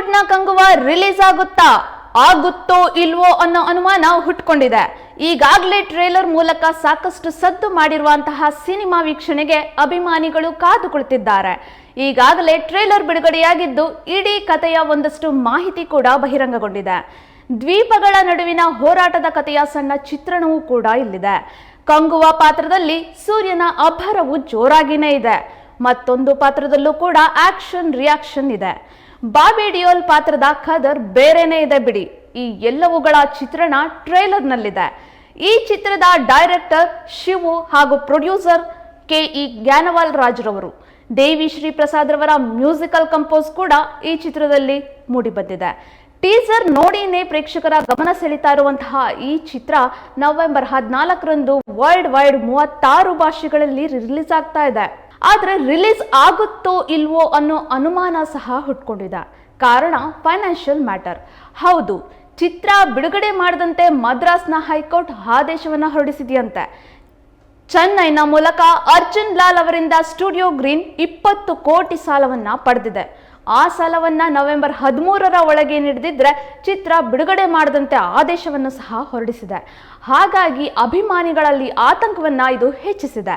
ಕಾಲಿವುಡ್ನ Kanguva release ಆಗುತ್ತಾ? ಆಗುತ್ತೋ ಇಲ್ವೋ ಅನ್ನೋ ಅನುಮಾನ ಹುಟ್ಕೊಂಡಿದೆ. ಈಗಾಗಲೇ ಟ್ರೇಲರ್ ಮೂಲಕ ಸಾಕಷ್ಟು ಸದ್ದು ಮಾಡಿರುವಂತಹ ಸಿನಿಮಾ ವೀಕ್ಷಣೆಗೆ ಅಭಿಮಾನಿಗಳು ಕಾದು ಕುಳಿತಿದ್ದಾರೆ ಈಗಾಗಲೇ ಟ್ರೇಲರ್ ಬಿಡುಗಡೆಯಾಗಿದ್ದು ಇಡೀ ಕಥೆಯ ಒಂದಷ್ಟು ಮಾಹಿತಿ ಕೂಡ ಬಹಿರಂಗಗೊಂಡಿದೆ. ದ್ವೀಪಗಳ ನಡುವಿನ ಹೋರಾಟದ ಕಥೆಯ ಸಣ್ಣ ಚಿತ್ರಣವೂ ಕೂಡ ಇಲ್ಲಿದೆ. ಕಂಗುವ ಪಾತ್ರದಲ್ಲಿ ಸೂರ್ಯನ ಅಭರವು ಜೋರಾಗಿನೇ ಇದೆ. ಮತ್ತೊಂದು ಪಾತ್ರದಲ್ಲೂ ಕೂಡ ಆಕ್ಷನ್, ರಿಯಾಕ್ಷನ್ ಇದೆ. ಬಾಬಿ ಡಿಯೋಲ್ ಪಾತ್ರದ ಖದರ್ ಬೇರೆನೇ ಇದೆ ಬಿಡಿ. ಈ ಎಲ್ಲವುಗಳ ಚಿತ್ರಣ ಟ್ರೇಲರ್ನಲ್ಲಿದೆ. ಈ ಚಿತ್ರದ ಡೈರೆಕ್ಟರ್ ಶಿವು ಹಾಗೂ ಪ್ರೊಡ್ಯೂಸರ್ ಕೆ ಇ ಜ್ಞಾನವಾಲ್ ರಾಜ್ರವರು. ದೇವಿ ಶ್ರೀ ಪ್ರಸಾದ್ ರವರ ಮ್ಯೂಸಿಕಲ್ ಕಂಪೋಸ್ ಕೂಡ ಈ ಚಿತ್ರದಲ್ಲಿ ಮೂಡಿಬಂದಿದೆ. ಟೀಸರ್ ನೋಡಿನೇ ಪ್ರೇಕ್ಷಕರ ಗಮನ ಸೆಳೀತಾ ಇರುವಂತಹ ಈ ಚಿತ್ರ ನವೆಂಬರ್ ಹದಿನಾಲ್ಕರಂದು ವರ್ಲ್ಡ್ ವೈಡ್ ಮೂವತ್ತಾರು ಭಾಷೆಗಳಲ್ಲಿ ರಿಲೀಸ್ ಆಗ್ತಾ ಇದೆ. ಆದ್ರೆ ರಿಲೀಸ್ ಆಗುತ್ತೋ ಇಲ್ವೋ ಅನ್ನೋ ಅನುಮಾನ ಸಹ ಹುಟ್ಕೊಂಡಿದೆ. ಕಾರಣ ಫೈನಾನ್ಷಿಯಲ್ ಮ್ಯಾಟರ್. ಹೌದು, ಚಿತ್ರ ಬಿಡುಗಡೆ ಮಾಡದಂತೆ ಮದ್ರಾಸ್ನ ಹೈಕೋರ್ಟ್ ಆದೇಶವನ್ನು ಹೊರಡಿಸಿದೆಯಂತೆ. ಚೆನ್ನೈನ ಮೂಲಕ ಅರ್ಜುನ್ ಲಾಲ್ ಅವರಿಂದ ಸ್ಟುಡಿಯೋ ಗ್ರೀನ್ ಇಪ್ಪತ್ತು ಕೋಟಿ ಸಾಲವನ್ನ ಪಡೆದಿದೆ. ಆ ಸಾಲವನ್ನ ನವೆಂಬರ್ ಹದಿಮೂರರ ಒಳಗೆ ನೀಡದಿದ್ರೆ ಚಿತ್ರ ಬಿಡುಗಡೆ ಮಾಡದಂತೆ ಆದೇಶವನ್ನು ಸಹ ಹೊರಡಿಸಿದೆ. ಹಾಗಾಗಿ ಅಭಿಮಾನಿಗಳಲ್ಲಿ ಆತಂಕವನ್ನ ಇದು ಹೆಚ್ಚಿಸಿದೆ.